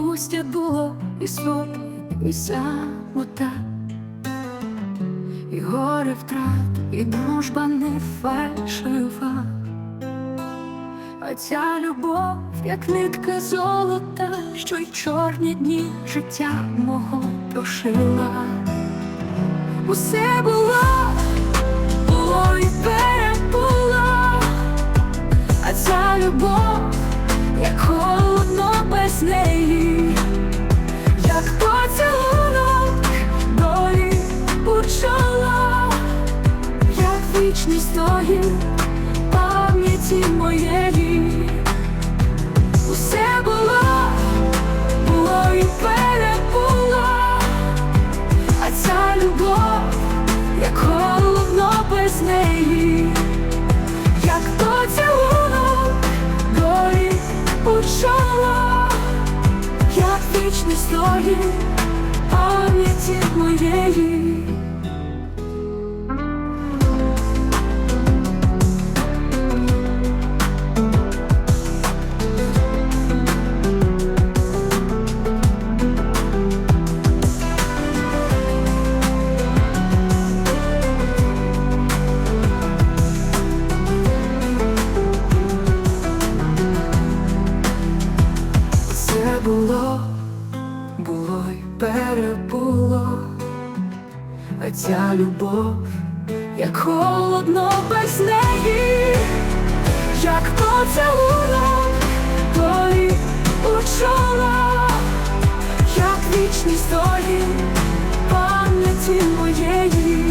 пустя було і спокій, і самота, і горе втрат, і дружба не фальшива. А ця любов, як нитка золота, що й чорні дні життя мого прошила. Усе було, було і перебуло, а ця любов, як холодно без неї, як поцілунок долі почала, як вічність тої пам'яті моєї. Усе було, було і перебуло, а ця любов, як холодно без неї, як вічність тої пам'яті моєї. перебуло, а ця любов, як холодно без неї, як поцелунок горі у чола, як вічні сторін пам'яті моєї.